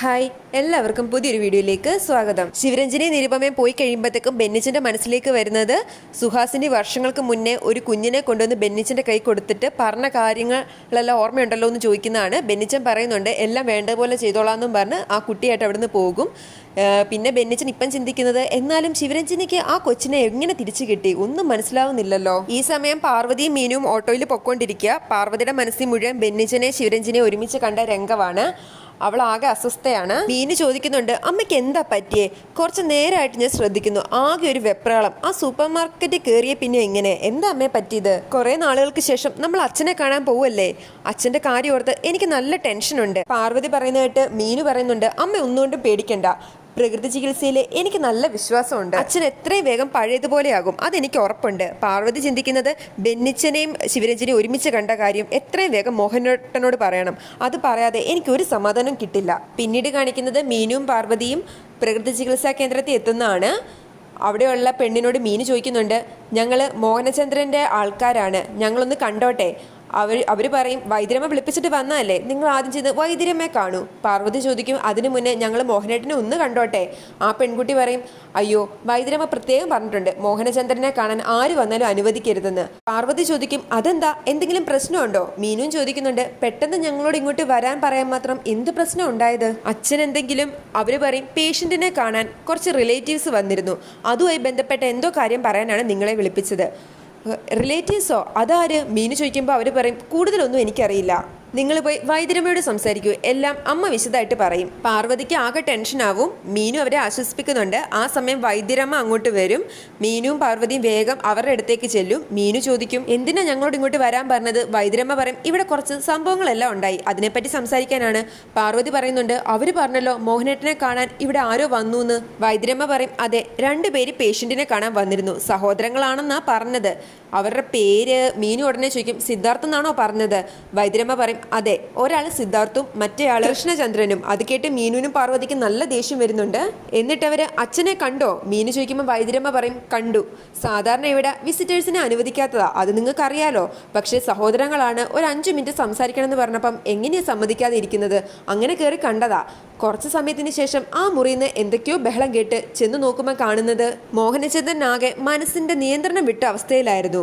Hi എല്ലാവർക്കും പുതിയൊരു വീഡിയോയിലേക്ക് സ്വാഗതം. ശിവരഞ്ജനി നിരുപമയും പോയി കഴിയുമ്പോഴത്തേക്കും ബെന്നിച്ചിന്റെ മനസ്സിലേക്ക് വരുന്നത് സുഹാസിനി വർഷങ്ങൾക്ക് മുന്നേ ഒരു കുഞ്ഞിനെ കൊണ്ടുവന്ന് ബെന്നിച്ചിന്റെ കൈ കൊടുത്തിട്ട് പറഞ്ഞ കാര്യങ്ങളെല്ലാം ഓർമ്മയുണ്ടല്ലോ എന്ന് ചോദിക്കുന്നതാണ്. ബെന്നിച്ചൻ പറയുന്നുണ്ട് എല്ലാം വേണ്ടതുപോലെ ചെയ്തോളാമെന്നും പറഞ്ഞ് ആ കുട്ടിയായിട്ട് അവിടുന്ന് പോകും. പിന്നെ ബെന്നിച്ചൻ ഇപ്പം ചിന്തിക്കുന്നത് എന്നാലും ശിവരഞ്ജനിക്ക് ആ കൊച്ചിനെ എങ്ങനെ തിരിച്ചു കിട്ടി? ഒന്നും മനസ്സിലാവുന്നില്ലല്ലോ. ഈ സമയം പാർവതിയും മീനും ഓട്ടോയിൽ പൊക്കോണ്ടിരിക്കുക. പാർവതിയുടെ മനസ്സിൽ മുഴുവൻ ബെന്നിച്ചനെ ശിവരഞ്ജനെ ഒരുമിച്ച് കണ്ട രംഗമാണ്. അവൾ ആകെ അസ്വസ്ഥയാണ്. മീനു ചോദിക്കുന്നുണ്ട് അമ്മയ്ക്ക് എന്താ പറ്റിയേ? കുറച്ച് നേരമായിട്ട് ഞാൻ ശ്രദ്ധിക്കുന്നു. ആകെ ഒരു വെപ്രാളം. ആ സൂപ്പർ മാർക്കറ്റിൽ കയറിയ പിന്നെ എങ്ങനെ? എന്താ അമ്മയെ പറ്റിയത്? കുറെ നാളുകൾക്ക് ശേഷം നമ്മൾ അച്ഛനെ കാണാൻ പോവല്ലേ അച്ഛന്റെ കാര്യം ഓർത്ത് എനിക്ക് നല്ല ടെൻഷനുണ്ട്. പാർവതി പറയുന്നതായിട്ട് മീനു പറയുന്നുണ്ട് അമ്മ ഒന്നുകൊണ്ടും പേടിക്കണ്ട. പ്രകൃതി ചികിത്സയിൽ എനിക്ക് നല്ല വിശ്വാസമുണ്ട്. അച്ഛൻ എത്രയും വേഗം പഴയതുപോലെയാകും. അതെനിക്ക് ഉറപ്പുണ്ട്. പാർവതി ചിന്തിക്കുന്നത് ബെന്നിച്ചനെയും ശിവരഞ്ജനെയും ഒരുമിച്ച് കണ്ട കാര്യം എത്രയും വേഗം മോഹനേട്ടനോട് പറയണം. അത് പറയാതെ എനിക്ക് ഒരു സമാധാനം കിട്ടില്ല. പിന്നീട് കാണിക്കുന്നത് മീനുവും പാർവതിയും പ്രകൃതി ചികിത്സാ കേന്ദ്രത്തിൽ എത്തുന്നതാണ്. അവിടെയുള്ള പെണ്ണിനോട് മീനു ചോദിക്കുന്നുണ്ട് ഞങ്ങൾ മോഹനചന്ദ്രന്റെ ആൾക്കാരാണ്. ഞങ്ങളൊന്ന് കണ്ടോട്ടെ? അവർ അവർ പറയും വൈദ്യരമ്മ വിളിപ്പിച്ചിട്ട് വന്നതല്ലേ? നിങ്ങൾ ആദ്യം ചെയ്ത് വൈദ്യരമ്മയെ കാണൂ. പാർവതി ചോദിക്കും അതിനു മുന്നേ ഞങ്ങൾ മോഹനേട്ടനെ ഒന്ന് കണ്ടോട്ടെ? ആ പെൺകുട്ടി പറയും അയ്യോ വൈദ്യരമ്മ പ്രത്യേകം പറഞ്ഞിട്ടുണ്ട് മോഹനചന്ദ്രനെ കാണാൻ ആര് വന്നാലും അനുവദിക്കരുതെന്ന്. പാർവതി ചോദിക്കും അതെന്താ? എന്തെങ്കിലും പ്രശ്നമുണ്ടോ? മീനും ചോദിക്കുന്നുണ്ട് പെട്ടെന്ന് ഞങ്ങളോട് ഇങ്ങോട്ട് വരാൻ പറയാൻ മാത്രം എന്ത് പ്രശ്നം ഉണ്ടായത്? അച്ഛൻ എന്തെങ്കിലും അവർ പറയും പേഷ്യന്റിനെ കാണാൻ കുറച്ച് റിലേറ്റീവ്സ് വന്നിരുന്നു. അതുമായി ബന്ധപ്പെട്ട എന്തോ കാര്യം പറയാനാണ് നിങ്ങളെ വിളിപ്പിച്ചത്. റിലേറ്റീവ്സോ അതാര്? മീനു ചോദിക്കുമ്പോൾ അവർ പറയും കൂടുതലൊന്നും എനിക്കറിയില്ല. നിങ്ങൾ പോയി വൈദ്യരമ്മയോട് സംസാരിക്കൂ. എല്ലാം അമ്മ വിശദമായിട്ട് പറയും. പാർവതിക്ക് ആകെ ടെൻഷൻ ആവും. മീനു അവരെ ആശ്വസിപ്പിക്കുന്നുണ്ട്. ആ സമയം വൈദ്യരമ്മ അങ്ങോട്ട് വരും. മീനുവും പാർവതിയും വേഗം അവരുടെ അടുത്തേക്ക് ചെല്ലും. മീനു ചോദിക്കും എന്തിനാ ഞങ്ങളോട് ഇങ്ങോട്ട് വരാൻ പറഞ്ഞത്? വൈദ്യരമ്മ പറയും ഇവിടെ കുറച്ച് സംഭവങ്ങളെല്ലാം ഉണ്ടായി. അതിനെപ്പറ്റി സംസാരിക്കാനാണ്. പാർവതി പറയുന്നുണ്ട് അവർ പറഞ്ഞല്ലോ മോഹനേട്ടനെ കാണാൻ ഇവിടെ ആരോ വന്നു എന്ന് വൈദ്യരമ്മ പറയും അതെ രണ്ടുപേര് പേഷ്യന്റിനെ കാണാൻ വന്നിരുന്നു. സഹോദരങ്ങളാണെന്നാ പറഞ്ഞത്. അവരുടെ പേര് മീനു ഉടനെ ചോദിക്കും സിദ്ധാർത്ഥ് എന്നാണോ പറഞ്ഞത്? വൈദ്യരമ്മ പറയും അതെ ഒരാൾ സിദ്ധാർത്ഥും മറ്റേയാൾ കൃഷ്ണചന്ദ്രനും. അത് കേട്ട് മീനുവിനും പാർവതിക്കും നല്ല ദേഷ്യം വരുന്നുണ്ട്. എന്നിട്ട് അവർ അച്ഛനെ കണ്ടോ? മീനു ചോദിക്കുമ്പോൾ വൈദ്യരമ്മ പറയും കണ്ടു. സാധാരണ ഇവിടെ വിസിറ്റേഴ്സിനെ അനുവദിക്കാത്തതാ. അത് നിങ്ങൾക്ക് അറിയാലോ പക്ഷേ സഹോദരങ്ങളാണ് ഒരു അഞ്ചു മിനിറ്റ് സംസാരിക്കണം എന്ന് പറഞ്ഞപ്പം എങ്ങനെയാ സമ്മതിക്കാതെ ഇരിക്കുന്നത് അങ്ങനെ കയറി കണ്ടതാ. കുറച്ച് സമയത്തിന് ശേഷം ആ മുറിയിൽ നിന്ന് എന്തൊക്കെയോ ബഹളം കേട്ട് ചെന്ന് നോക്കുമ്പോൾ കാണുന്നത് മോഹനചന്ദ്രൻ ആകെ മനസ്സിന്റെ നിയന്ത്രണം വിട്ട അവസ്ഥയിലായിരുന്നു.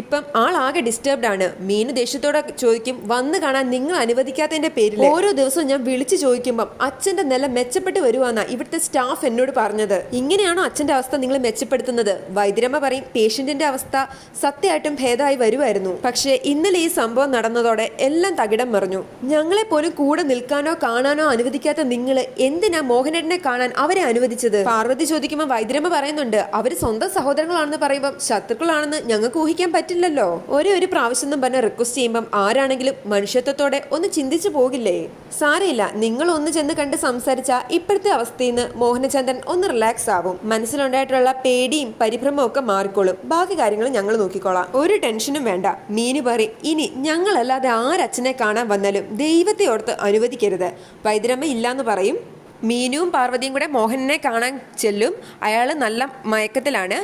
ഇപ്പം ആളാകെ ഡിസ്റ്റർബ്ഡ് ആണ്. മീനു ദേഷ്യത്തോടെ ചോദിക്കും വന്ന് കാണാൻ നിങ്ങൾ അനുവദിക്കാത്തതിന്റെ പേരിൽ ഓരോ ദിവസവും ഞാൻ വിളിച്ചു ചോദിക്കുമ്പം അച്ഛന്റെ നില മെച്ചപ്പെട്ട് വരുവാന്നാ ഇവിടുത്തെ സ്റ്റാഫ് എന്നോട് പറഞ്ഞത്. ഇങ്ങനെയാണോ അച്ഛന്റെ അവസ്ഥ നിങ്ങൾ മെച്ചപ്പെടുത്തുന്നത്? വൈദ്യരമ്മ പറയും പേഷ്യന്റിന്റെ അവസ്ഥ സത്യമായിട്ടും ഭേദമായി വരുമായിരുന്നു പക്ഷേ ഇന്നലെ ഈ സംഭവം നടന്നതോടെ എല്ലാം തകിടം മറിഞ്ഞു. ഞങ്ങളെ പോലും കൂടെ നിൽക്കാനോ കാണാനോ അനുവദിക്കാത്ത നിങ്ങൾ എന്തിനാ മോഹനേട്ടനെ കാണാൻ അവരെ അനുവദിച്ചത്? പാർവതി ചോദിക്കുമ്പോൾ വൈദ്യരമ്മ പറയുന്നുണ്ട് അവർ സ്വന്തം സഹോദരങ്ങളാണെന്ന് പറയുമ്പോൾ ശത്രുക്കളാണെന്ന് ഞങ്ങൾക്ക് ഊഹിക്കാൻ പറ്റില്ലല്ലോ. ഒരേ ഒരു പ്രാവശ്യം എന്നും പറഞ്ഞ് റിക്വസ്റ്റ് ചെയ്യുമ്പം ആരാണെങ്കിലും മനുഷ്യത്വത്തോടെ ഒന്ന് ചിന്തിച്ചു പോകില്ലേ? സാരയില്ല നിങ്ങൾ ഒന്ന് ചെന്ന് കണ്ട് സംസാരിച്ച ഇപ്പോഴത്തെ അവസ്ഥയിൽ നിന്ന് മോഹനചന്ദ്രൻ ഒന്ന് റിലാക്സ് ആവും. മനസ്സിലുണ്ടായിട്ടുള്ള പേടിയും പരിഭ്രമവും ഒക്കെ മാറിക്കോളും. ബാക്കി കാര്യങ്ങൾ ഞങ്ങൾ നോക്കിക്കോളാം. ഒരു ടെൻഷനും വേണ്ട. മീനു പറയും ഇനി ഞങ്ങളല്ലാതെ ആരച്ഛനെ കാണാൻ വന്നാലും ദൈവത്തെ ഓർത്ത് അനുവദിക്കരുത്. വൈദ്യരമ്മ ഇല്ലാന്ന് പറയും. മീനുവും പാർവതിയും കൂടെ മോഹനനെ കാണാൻ ചെല്ലും. അയാൾ നല്ല മയക്കത്തിലാണ്.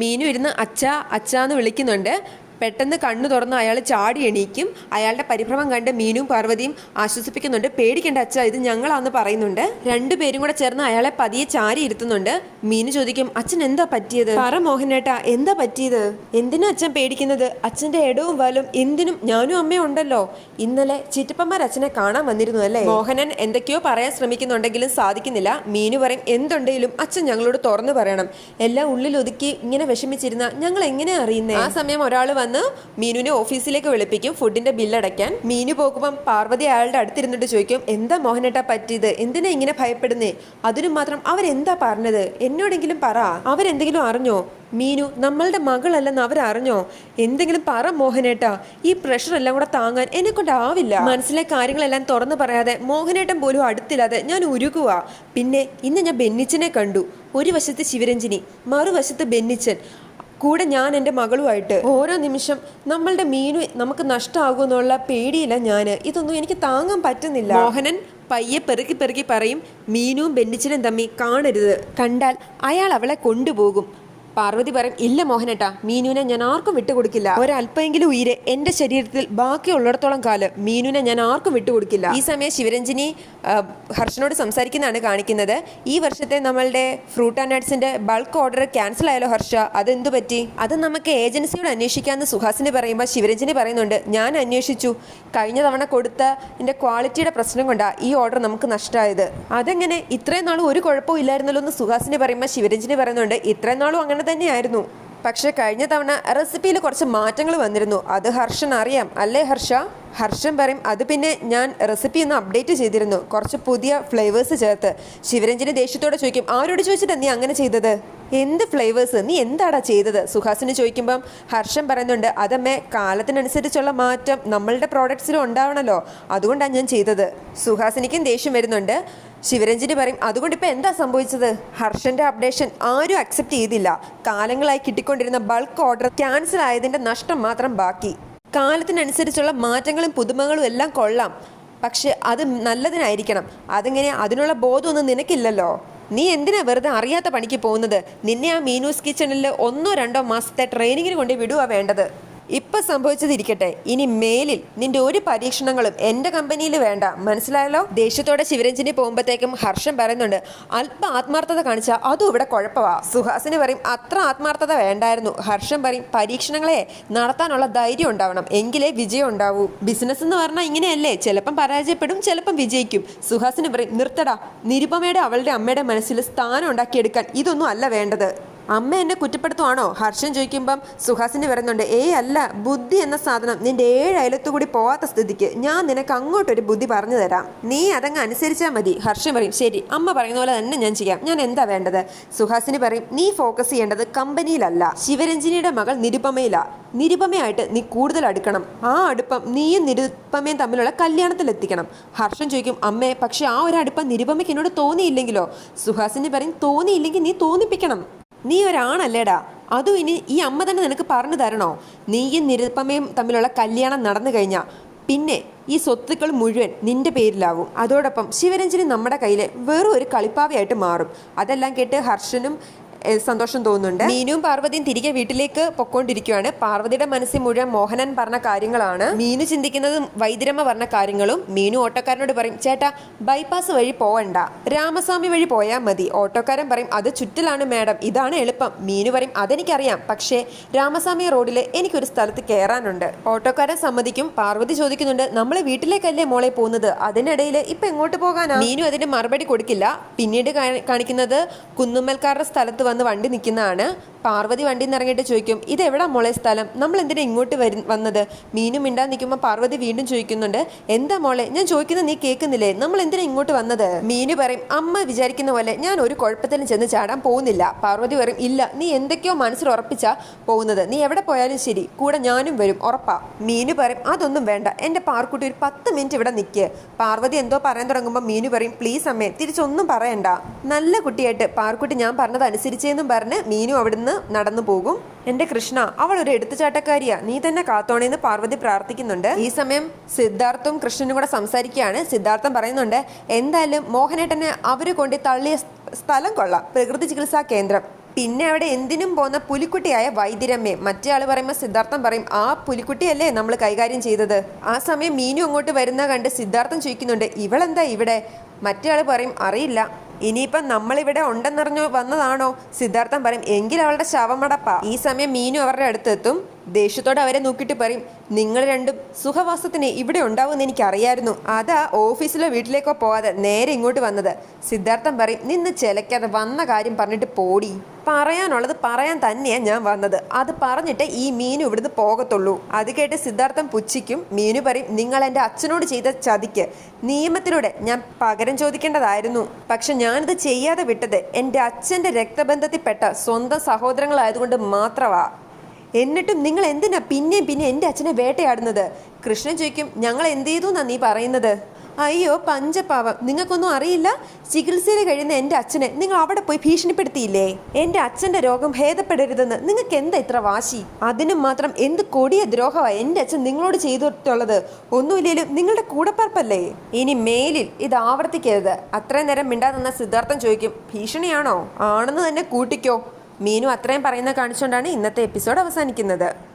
മീനു ഇരുന്ന് അച്ഛ അച്ഛ എന്ന് വിളിക്കുന്നുണ്ട്. പെട്ടെന്ന് കണ്ണു തുറന്ന് അയാൾ ചാടി എണീക്കും. അയാളുടെ പരിഭ്രമം കണ്ട് മീനും പാർവതിയും ആശ്വസിപ്പിക്കുന്നുണ്ട്. പേടിക്കേണ്ട അച്ഛ ഇത് ഞങ്ങളാന്ന് പറയുന്നുണ്ട്. രണ്ടുപേരും കൂടെ ചേർന്ന് അയാളെ പതിയെ ചാരി ഇരുത്തുന്നുണ്ട്. മീനു ചോദിക്കും അച്ഛൻ എന്താ പറ്റിയത്? പറ മോഹനേട്ടാ എന്താ പറ്റിയത്? എന്തിനാ അച്ഛൻ പേടിക്കുന്നത്? അച്ഛന്റെ ഇടവും വലും എന്തിനും ഞാനും അമ്മയും ഉണ്ടല്ലോ. ഇന്നലെ ചിറ്റപ്പന്മാർ അച്ഛനെ കാണാൻ വന്നിരുന്നു അല്ലേ? മോഹനൻ എന്തൊക്കെയോ പറയാൻ ശ്രമിക്കുന്നുണ്ടെങ്കിലും സാധിക്കുന്നില്ല. മീനു പറയും എന്തുണ്ടെങ്കിലും അച്ഛൻ ഞങ്ങളോട് തുറന്നു പറയണം. എല്ലാം ഉള്ളിൽ ഒതുക്കി ഇങ്ങനെ വിഷമിച്ചിരുന്ന ഞങ്ങൾ എങ്ങനെ അറിയുന്നേ? ആ സമയം ഒരാൾ വന്ന് മീനുവിനെ ഓഫീസിലേക്ക് വിളിപ്പിക്കും ഫുഡിന്റെ ബില്ലടയ്ക്കാൻ മീനു പോകുമ്പം പാർവതി അയാളുടെ അടുത്തിരുന്നിട്ട് ചോദിക്കും എന്താ മോഹനേട്ടാ പറ്റിയത്? എന്തിനാ ഇങ്ങനെ ഭയപ്പെടുന്നേ? അതിനു മാത്രം അവരെന്താ പറഞ്ഞത്? എന്നോടെങ്കിലും പറ. അവരെന്തെങ്കിലും അറിഞ്ഞോ? മീനു നമ്മളുടെ മകളല്ലെന്ന് അവരറിഞ്ഞോ? എന്തെങ്കിലും പറ മോഹനേട്ടാ. ഈ പ്രഷർ എല്ലാം കൂടെ താങ്ങാൻ എന്നെ കൊണ്ടാവില്ല മനസ്സിലെ കാര്യങ്ങളെല്ലാം തുറന്നു പറയാതെ മോഹനേട്ടൻ പോലും അടുത്തില്ലാതെ ഞാൻ ഉരുകുക പിന്നെ ഇന്ന് ഞാൻ ബെന്നിച്ചനെ കണ്ടു. ഒരു വശത്ത് ശിവരഞ്ജിനി മറുവശത്ത് ബെന്നിച്ചൻ. കൂടെ ഞാൻ എന്റെ മകളുമായിട്ട് ഓരോ നിമിഷം നമ്മളുടെ മീനു നമുക്ക് നഷ്ടമാകുമെന്നുള്ള പേടിയില്ല ഞാൻ ഇതൊന്നും എനിക്ക് താങ്ങാൻ പറ്റുന്നില്ല. മോഹനൻ പയ്യെ പെറുക്കി പെറുക്കി പറയും മീനുവും ബെന്നിച്ചനും തമ്മി കാണരുത്. കണ്ടാൽ അയാൾ അവളെ കൊണ്ടുപോകും. പാർവതി പറയും ഇല്ല മോഹനേട്ടാ മീനുവിനെ ഞാൻ ആർക്കും വിട്ടുകൊടുക്കില്ല. ഒരല്പമെങ്കിലും ഉയിര് എന്റെ ശരീരത്തിൽ ബാക്കിയുള്ളിടത്തോളം കാലം മീനുവിനെ ഞാൻ ആർക്കും വിട്ടുകൊടുക്കില്ല. ഈ സമയം ശിവരഞ്ജിനി ഹർഷനോട് സംസാരിക്കുന്നതാണ് കാണിക്കുന്നത്. ഈ വർഷത്തെ നമ്മളുടെ ഫ്രൂട്ട് ആൻഡ് നട്ട്സിന്റെ ബൾക്ക് ഓർഡർ ക്യാൻസൽ ആയാലോ ഹർഷ. അതെന്തു പറ്റി? അത് നമുക്ക് ഏജൻസിയോട് അന്വേഷിക്കാമെന്ന് സുഹാസിനി പറയുമ്പോൾ ശിവരഞ്ജിനി പറയുന്നുണ്ട് ഞാൻ അന്വേഷിച്ചു. കഴിഞ്ഞ തവണ കൊടുത്ത എന്റെ ക്വാളിറ്റിയുടെ പ്രശ്നം കൊണ്ടാണ് ഈ ഓർഡർ നമുക്ക് നഷ്ടമായത് അതെങ്ങനെ? ഇത്രയും നാളും ഒരു കുഴപ്പവും ഇല്ലായിരുന്നല്ലോ എന്ന് സുഹാസിനി പറയുമ്പോൾ ശിവരഞ്ജിനി പറയുന്നുണ്ട് ഇത്രയും നാളും അങ്ങനെ തന്നെയായിരുന്നു. പക്ഷെ കഴിഞ്ഞ തവണ റെസിപ്പിയിൽ കുറച്ച് മാറ്റങ്ങൾ വന്നിരുന്നു. അത് ഹർഷൻ അറിയാം. അല്ലേ ഹർഷ? ഹർഷൻ പറയും അത് പിന്നെ ഞാൻ റെസിപ്പി ഒന്ന് അപ്ഡേറ്റ് ചെയ്തിരുന്നു. കുറച്ച് പുതിയ ഫ്ലേവേഴ്സ് ചേർത്ത്. ശിവരഞ്ജനി ദേഷ്യത്തോടെ ചോദിക്കും ആരോട് ചോദിച്ചിട്ട് നീ അങ്ങനെ ചെയ്തത്? എന്ത് ഫ്ലേവേഴ്സ് നീ എന്താടാ ചെയ്തത്? സുഹാസിന് ചോദിക്കുമ്പം ഹർഷം പറയുന്നുണ്ട് അതമ്മേ കാലത്തിനനുസരിച്ചുള്ള മാറ്റം നമ്മളുടെ പ്രോഡക്ട്സിലും ഉണ്ടാവണമല്ലോ അതുകൊണ്ടാണ് ഞാൻ ചെയ്തത്. സുഹാസിനിക്കും ദേഷ്യം വരുന്നുണ്ട്. ശിവരഞ്ജിനി പറയും അതുകൊണ്ട് ഇപ്പം എന്താ സംഭവിച്ചത്? ഹർഷന്റെ അപ്ഡേഷൻ ആരും അക്സെപ്റ്റ് ചെയ്തില്ല. കാലങ്ങളായി കിട്ടിക്കൊണ്ടിരുന്ന ബൾക്ക് ഓർഡർ ക്യാൻസൽ ആയതിന്റെ നഷ്ടം മാത്രം ബാക്കി. കാലത്തിനനുസരിച്ചുള്ള മാറ്റങ്ങളും പുതുമകളും എല്ലാം കൊള്ളാം. പക്ഷെ അത് നല്ലതിനായിരിക്കണം. അതിങ്ങനെ അതിനുള്ള ബോധമൊന്നും നിനക്കില്ലല്ലോ. നീ എന്തിനാ വെറുതെ അറിയാത്ത പണിക്ക് പോകുന്നത്? നിന്നെ ആ മീനൂസ് കിച്ചണിൽ ഒന്നോ രണ്ടോ മാസത്തെ ട്രെയിനിങ്ങിന് കൊണ്ട് വിടുക വേണ്ടത്. ഇപ്പൊ സംഭവിച്ചതിരിക്കട്ടെ ഇനി മേലിൽ നിന്റെ ഒരു പരീക്ഷണങ്ങളും എന്റെ കമ്പനിയിൽ വേണ്ട. മനസ്സിലായല്ലോ? ദേഷ്യത്തോടെ ശിവരഞ്ജിനി പോകുമ്പോഴത്തേക്കും ഹർഷം പറയുന്നുണ്ട് അല്പ ആത്മാർത്ഥത കാണിച്ചാൽ അതും ഇവിടെ കുഴപ്പമാ. സുഹാസിന് പറയും അത്ര ആത്മാർത്ഥത വേണ്ടായിരുന്നു. ഹർഷം പറയും പരീക്ഷണങ്ങളെ നടത്താനുള്ള ധൈര്യം ഉണ്ടാവണം. എങ്കിലേ വിജയം ഉണ്ടാവൂ. ബിസിനസ് എന്ന് പറഞ്ഞാൽ ഇങ്ങനെയല്ലേ? ചിലപ്പം പരാജയപ്പെടും ചിലപ്പം വിജയിക്കും. സുഹാസിന് പറയും നിർത്തടാ. നിരുപമയുടെ അവളുടെ അമ്മയുടെ മനസ്സിൽ സ്ഥാനം ഉണ്ടാക്കിയെടുക്കാൻ ഇതൊന്നും അല്ല വേണ്ടത്. അമ്മ എന്നെ കുറ്റപ്പെടുത്തുവാണോ? ഹർഷൻ ചോദിക്കുമ്പം സുഹാസിന് വരുന്നുണ്ട് ഏയ് അല്ല ബുദ്ധി എന്ന സാധനം നിന്റെ ഏഴ് അയലത്തു കൂടി പോവാത്ത സ്ഥിതിക്ക് ഞാൻ നിനക്ക് അങ്ങോട്ടൊരു ബുദ്ധി പറഞ്ഞു തരാം. നീ അതങ്ങ് അനുസരിച്ചാൽ മതി. ഹർഷൻ പറയും ശരി അമ്മ പറയുന്ന പോലെ തന്നെ ഞാൻ ചെയ്യാം. ഞാൻ എന്താ വേണ്ടത്? സുഹാസിന് പറയും നീ ഫോക്കസ് ചെയ്യേണ്ടത് കമ്പനിയിലല്ല ശിവരഞ്ജിനിയുടെ മകൾ നിരുപമയിലാ. നിരുപമയായിട്ട് നീ കൂടുതൽ അടുക്കണം. ആ അടുപ്പം നീയും നിരുപമയും തമ്മിലുള്ള കല്യാണത്തിൽ എത്തിക്കണം. ഹർഷൻ ചോദിക്കും അമ്മേ പക്ഷെ ആ ഒരു അടുപ്പം നിരുപമയ്ക്ക് എന്നോട് തോന്നിയില്ലെങ്കിലോ? സുഹാസിന് പറയും തോന്നിയില്ലെങ്കിൽ നീ തോന്നിപ്പിക്കണം. നീ ഒരാണല്ലേടാ. അതും ഇനി ഈ അമ്മ തന്നെ നിനക്ക് പറഞ്ഞു തരണോ? നീയും നിരുപ്പമയും തമ്മിലുള്ള കല്യാണം നടന്നു കഴിഞ്ഞാൽ പിന്നെ ഈ സ്വത്തുക്കൾ മുഴുവൻ നിന്റെ പേരിലാവും. അതോടൊപ്പം ശിവരഞ്ജനി നമ്മുടെ കയ്യിലെ വെറും ഒരു കളിപ്പാവയായിട്ട് മാറും. അതെല്ലാം കേട്ട് ഹർഷനും സന്തോഷം തോന്നുന്നുണ്ട്. മീനും പാർവതിയും തിരികെ വീട്ടിലേക്ക് പൊക്കോണ്ടിരിക്കുകയാണ് പാർവതിയുടെ മനസ്സിൽ മുഴുവൻ മോഹനൻ പറഞ്ഞ കാര്യങ്ങളാണ്. മീനു ചിന്തിക്കുന്നത് വൈദ്യരമ്മ പറഞ്ഞ കാര്യങ്ങളും മീനു ഓട്ടോക്കാരനോട് പറയും ചേട്ടാ ബൈപ്പാസ് വഴി പോവണ്ട. രാമസ്വാമി വഴി പോയാൽ മതി. ഓട്ടോക്കാരൻ പറയും അത് ചുറ്റിലാണ് മാഡം. ഇതാണ് എളുപ്പം. മീനു പറയും അതെനിക്കറിയാം. പക്ഷേ രാമസ്വാമി റോഡിൽ എനിക്കൊരു സ്ഥലത്ത് കയറാനുണ്ട് ഓട്ടോക്കാരൻ സമ്മതിക്കും. പാർവതി ചോദിക്കുന്നുണ്ട് നമ്മൾ വീട്ടിലേക്കല്ലേ മോളെ പോകുന്നത് അതിനിടയിൽ ഇപ്പൊ എങ്ങോട്ട് പോകാനാ? മീനു അതിന്റെ മറുപടി കൊടുക്കില്ല. പിന്നീട് കാണിക്കുന്നത് കുന്നുമ്മൽക്കാരുടെ സ്ഥലത്ത് വന്ന് വണ്ടി നിൽക്കുന്നതാണ്. പാർവതി വണ്ടി നിന്ന് ഇറങ്ങിയിട്ട് ചോദിക്കും എവിടെ മോളെ സ്ഥലം? നമ്മൾ എന്തിനാ ഇങ്ങോട്ട് വരും വന്നത്? മീനും മിണ്ടാൻ നിൽക്കുമ്പോൾ പാർവതി വീണ്ടും ചോദിക്കുന്നുണ്ട് എന്താ മോളെ? ഞാൻ ചോദിക്കുന്നത് നീ കേൾക്കുന്നില്ലേ? നമ്മൾ എന്തിനാ ഇങ്ങോട്ട് വന്നത്? മീനു പറയും അമ്മ വിചാരിക്കുന്ന പോലെ ഞാൻ ഒരു കുഴപ്പത്തിലും ചെന്ന് ചാടാൻ പോകുന്നില്ല. പാർവതി പറയും ഇല്ല നീ എന്തൊക്കെയോ മനസ്സിൽ ഉറപ്പിച്ചാ പോകുന്നത്. നീ എവിടെ പോയാലും ശരി കൂടെ ഞാനും വരും ഉറപ്പാ. മീനു പറയും അതൊന്നും വേണ്ട എന്റെ പാർക്കുട്ടി ഒരു പത്ത് മിനിറ്റ് ഇവിടെ നിൽക്കുക പാർവതി എന്തോ പറയാൻ തുടങ്ങുമ്പോൾ മീനു പറയും പ്ലീസ് അമ്മേ തിരിച്ചൊന്നും പറയണ്ട. നല്ല കുട്ടിയായിട്ട് പാർക്കുട്ടി ഞാൻ പറഞ്ഞത് അനുസരിച്ചേന്നും പറഞ്ഞ് മീനു അവിടുന്ന് നടന്നു പോകും. എന്റെ കൃഷ്ണ അവൾ ഒരു എടുത്തുചാട്ടക്കാരിയാ. നീ തന്നെ കാത്തോണേന്ന് പാർവതി പ്രാർത്ഥിക്കുന്നുണ്ട്. ഈ സമയം സിദ്ധാർത്ഥും കൃഷ്ണനും കൂടെ സംസാരിക്കുകയാണ്. സിദ്ധാർത്ഥം പറയുന്നുണ്ട് എന്തായാലും മോഹനേട്ടനെ അവർ കൊണ്ട് തള്ളിയ സ്ഥലം കൊള്ളാം. പ്രകൃതി ചികിത്സാ കേന്ദ്രം. പിന്നെ അവിടെ എന്തിനും പോന്ന പുലിക്കുട്ടിയായ വൈദ്യരമ്മയെ മറ്റേ ആൾ പറയുമ്പോൾ സിദ്ധാർത്ഥം പറയും ആ പുലിക്കുട്ടിയല്ലേ നമ്മൾ കൈകാര്യം ചെയ്തത്? ആ സമയം മീനു അങ്ങോട്ട് വരുന്ന കണ്ട് സിദ്ധാർത്ഥം ചോദിക്കുന്നുണ്ട് ഇവളെന്താ ഇവിടെ? മറ്റേ ആൾ പറയും അറിയില്ല. ഇനിയിപ്പം നമ്മളിവിടെ ഉണ്ടെന്നറിഞ്ഞു വന്നതാണോ? സിദ്ധാർത്ഥം പറയും എങ്കിൽ അവളുടെ ശവമടപ്പാ ഈ സമയം മീനു അവരുടെ അടുത്തെത്തും ദേഷ്യത്തോടെ അവരെ നോക്കിയിട്ട് പറയും നിങ്ങൾ രണ്ടും സുഖവാസത്തിന് ഇവിടെ ഉണ്ടാവുമെന്ന് എനിക്കറിയായിരുന്നു. അതാ ഓഫീസിലോ വീട്ടിലേക്കോ പോവാതെ നേരെ ഇങ്ങോട്ട് വന്നത്. സിദ്ധാർത്ഥം പറയും നിന്ന് ചിലക്കാതെ വന്ന കാര്യം പറഞ്ഞിട്ട് പോടി. പറയാനുള്ളത് പറയാൻ തന്നെയാണ് ഞാൻ വന്നത്. അത് പറഞ്ഞിട്ട് ഈ മീനു ഇവിടുന്ന് പോകത്തുള്ളൂ. അത് കേട്ട് സിദ്ധാർത്ഥം പുച്ഛിക്കും. മീനു പറയും നിങ്ങൾ എന്റെ അച്ഛനോട് ചെയ്ത ചതിക്ക് നിയമത്തിലൂടെ ഞാൻ പകരം ചോദിക്കേണ്ടതായിരുന്നു. പക്ഷെ ഞാനിത് ചെയ്യാതെ വിട്ടത് എന്റെ അച്ഛന്റെ രക്തബന്ധത്തിൽപ്പെട്ട സ്വന്തം സഹോദരങ്ങളായതുകൊണ്ട് മാത്രമാ എന്നിട്ടും നിങ്ങൾ എന്തിനാ പിന്നെയും പിന്നെ എന്റെ അച്ഛനെ വേട്ടയാടുന്നത്? കൃഷ്ണൻ ചോദിക്കും ഞങ്ങൾ എന്ത് ചെയ്തു എന്നാ നീ പറയുന്നത്? അയ്യോ പഞ്ചപാവം. നിങ്ങൾക്കൊന്നും അറിയില്ല? ചികിത്സയിൽ കഴിയുന്ന എന്റെ അച്ഛനെ നിങ്ങൾ അവിടെ പോയി ഭീഷണിപ്പെടുത്തിയില്ലേ? എന്റെ അച്ഛന്റെ രോഗം ഭേദപ്പെടരുതെന്ന് നിങ്ങൾക്ക് എന്താ ഇത്ര വാശി? അതിനും മാത്രം എന്ത് കൊടിയ ദ്രോഹമാണ് എന്റെ അച്ഛൻ നിങ്ങളോട് ചെയ്തിട്ടുള്ളത്? ഒന്നുമില്ലേലും നിങ്ങളുടെ കൂടപ്പറപ്പല്ലേ? ഇനി മേലിൽ ഇത് ആവർത്തിക്കരുത്. അത്രയും നേരം മിണ്ടാതെ നിന്ന സിദ്ധാർത്ഥം ചോദിക്കും ഭീഷണിയാണോ? ആണെന്ന് തന്നെ കൂട്ടിക്കോ. മീനു അത്രയും പറയുന്ന കാണിച്ചുകൊണ്ടാണ് ഇന്നത്തെ എപ്പിസോഡ് അവസാനിക്കുന്നത്.